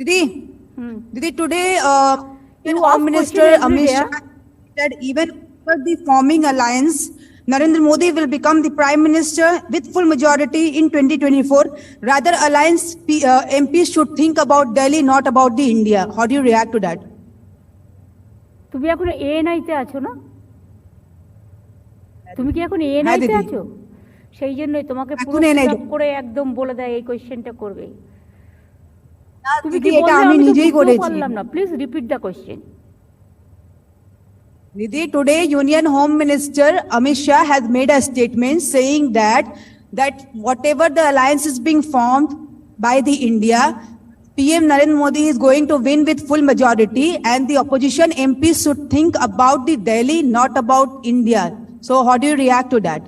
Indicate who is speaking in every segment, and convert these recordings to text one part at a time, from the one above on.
Speaker 1: Didi,
Speaker 2: Hmm.
Speaker 1: Didi, today, uh, Home Minister Amit Shah said even after the forming alliance, Narendra Modi will become the Prime Minister with full majority in 2024. Rather, alliance P- uh, MPs should think about Delhi, not about the India. How do you react to that?
Speaker 2: তুমি এখন এএনআইতে আছো না তুমি কি এখন এএনআইতে। আছো সেই জন্যই তোমাকে পুরো করে একদম বলে দেয় এই কোয়েশ্চেনটা করবে তুমি কি
Speaker 1: দিদি, এটা
Speaker 2: বললে
Speaker 1: আমি
Speaker 2: আমি তো
Speaker 1: নিজেই
Speaker 2: বুঝতেও
Speaker 1: করেছি
Speaker 2: পারলাম না please repeat the question
Speaker 1: Nidhi, today Union Home Minister Amit Shah has made a statement saying that that whatever the alliance is being formed by the India, PM Narendra Modi is going to win with full majority and the opposition MPs should think about the Delhi, not about India. So how do you react to that?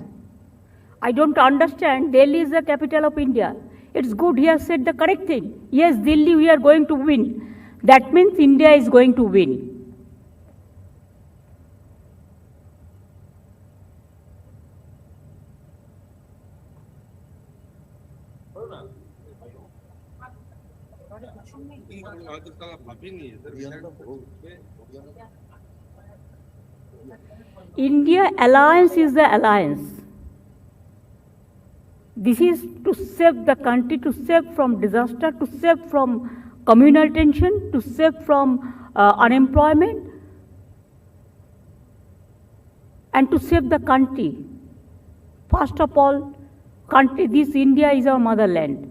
Speaker 2: I don't understand. Delhi is the capital of India. It's good he has said the correct thing. Yes, Delhi, we are going to win. That means India is going to win. India alliance is the alliance. This is to save the country, to save from disaster, to save from communal tension, to save from uh, unemployment, and to save the country. First of all, country, this India is our motherland,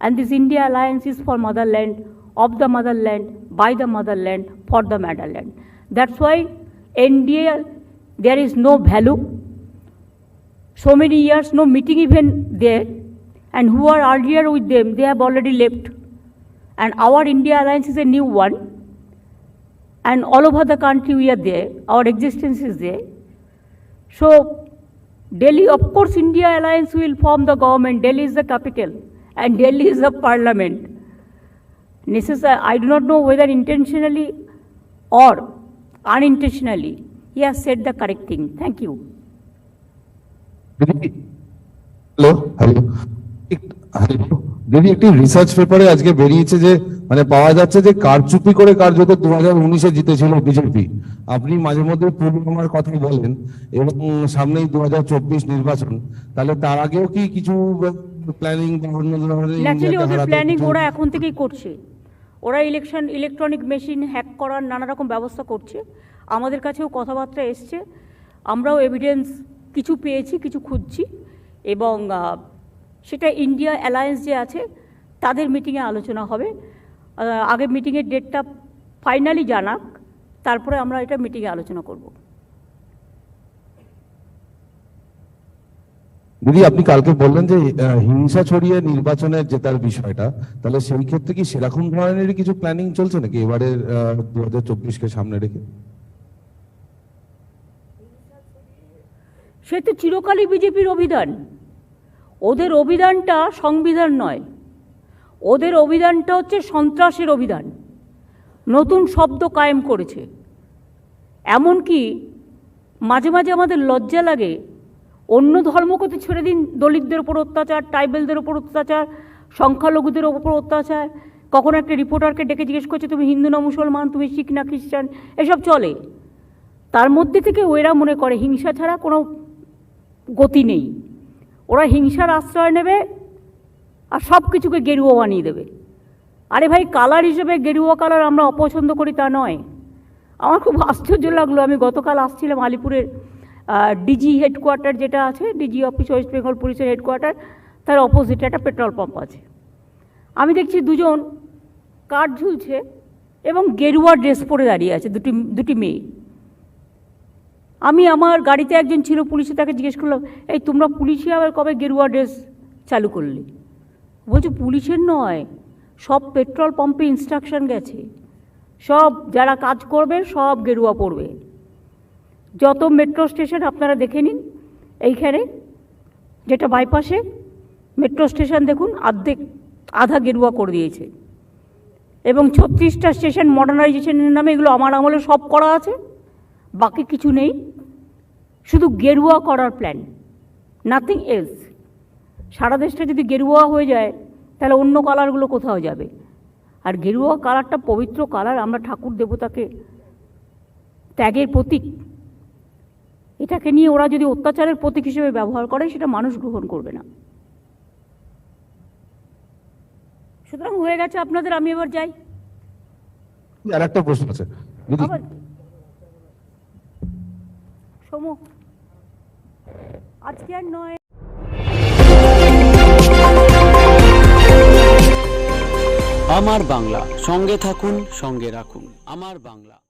Speaker 2: and this India alliance is for motherland, of the motherland, by the motherland, for the motherland. That's why NDA, there is no value. So many years, no meeting even there, and who are earlier with them, they have already left. And our India alliance is a new one, and all over the country we are there. Our existence is there. So, Delhi, of course, India alliance will form the government. Delhi is the capital, and Delhi is the parliament. Necessary, I do not know whether intentionally or unintentionally, he has said the correct thing. Thank you.
Speaker 3: দিদি? Hello hello hello দিদি একটি research পেপারে আজকে বেরিয়েছে যে মানে পাওয়া যাচ্ছে যে কারচুপি করে কার্যত দু হাজার উনিশে জিতেছিল বিজেপি। আপনি মাঝে মধ্যে পুলওয়ামার কথা বলেন এবং সামনেই দু হাজার চব্বিশ নির্বাচন। তাহলে তার আগেও কি কিছু প্ল্যানিং বা অন্য ধরনের
Speaker 2: ওদের প্ল্যানিং ওরা এখন থেকেই করছে। ওরা ইলেকশন ইলেকট্রনিক মেশিন হ্যাক করার নানা রকম ব্যবস্থা করছে। আমাদের কাছেও কথাবার্তা এসছে। আমরাও এভিডেন্স কিছু পেয়েছি, কিছু খুঁজছি এবং সেটা ইন্ডিয়া অ্যালায়েন্স যে আছে, তাদের মিটিংয়ে আলোচনা হবে। আগে মিটিংয়ের ডেটটা ফাইনালি জানাক, তারপরে আমরা এটা মিটিংয়ে আলোচনা করব।
Speaker 3: দিদি, আপনি কালকে বললেন যে হিংসা ছড়িয়ে নির্বাচনের জেতার বিষয়টা, তাহলে সেই ক্ষেত্রে কি সেরকম ধরনের কিছু প্ল্যানিং চলছে নাকি এবারের দু হাজার চব্বিশকে সামনে রেখে?
Speaker 2: সে তো চিরকালই বিজেপির অভিধান। ওদের অভিধানটা সংবিধান নয়। ওদের অভিধানটা হচ্ছে সন্ত্রাসের অভিধান। নতুন শব্দ কায়েম করেছে। এমনকি মাঝে মাঝে আমাদের লজ্জা লাগে, অন্য ধর্মকে তো ছেড়ে দিন, দলিতদের ওপর অত্যাচার, ট্রাইবেলদের ওপর অত্যাচার, সংখ্যালঘুদের ওপর অত্যাচার। কখনো একটা রিপোর্টারকে ডেকে জিজ্ঞেস করছে, তুমি হিন্দু না মুসলমান? তুমি শিখ না খ্রিস্টান? এসব চলে। তার মধ্যে থেকে ওরা মনে করে, হিংসা ছাড়া কোনো গতি নেই। ওরা হিংসার আশ্রয় নেবে আর সব কিছুকে গেরুয়া বানিয়ে দেবে। আরে ভাই, কালার হিসেবে গেরুয়া কালার আমরা অপছন্দ করি তা নয়। আমার খুব আশ্চর্য লাগল, আমি গতকাল আসছিলাম আলিপুরের ডিজি হেডকোয়ার্টার যেটা আছে, ডিজি অফিস ওয়েস্ট বেঙ্গল পুলিশের হেডকোয়ার্টার, তার অপোজিটে একটা পেট্রোল পাম্প আছে। আমি দেখছি দুজন কাঠ ঝুলছে এবং গেরুয়া ড্রেস পরে দাঁড়িয়ে আছে, দুটি দুটি মেয়ে। আমি আমার গাড়িতে একজন ছিল, পুলিশে তাকে জিজ্ঞেস করলাম, এই তোমরা পুলিশে আবার কবে গেরুয়া ড্রেস চালু করলে? বলছে, পুলিশের নয়, সব পেট্রোল পাম্পে ইনস্ট্রাকশন গেছে। সব যারা কাজ করবে, সব গেরুয়া পড়বে যত মেট্রো স্টেশন আপনারা দেখে নিন, এইখানে যেটা বাইপাসে মেট্রো স্টেশন দেখুন আর্ধেক আধা গেরুয়া করে দিয়েছে। এবং ছত্রিশটা স্টেশন মডার্নাইজেশনের নামে এগুলো আমার আমলে সব করা আছে। বাকি কিছু নেই। শুধু গেরুয়া করার প্ল্যান নাথিং এলস সারা দেশটা যদি গেরুয়া হয়ে যায় তাহলে অন্য কালারগুলো কোথাও যাবে। আর গেরুয়া কালারটা পবিত্র কালার আমরা ঠাকুর দেবতাকে ত্যাগের প্রতীক। এটাকে নিয়ে ওরা যদি অত্যাচারের প্রতীক হিসেবে ব্যবহার করে সেটা মানুষ গ্রহণ করবে না। সুতরাং হয়ে গেছে আপনাদের আমি এবার যাই।
Speaker 3: আর একটা প্রশ্ন আছে?
Speaker 2: সমু আজকে আর নয়।
Speaker 4: আমার বাংলা সঙ্গে থাকুন সঙ্গে রাখুন। আমার বাংলা।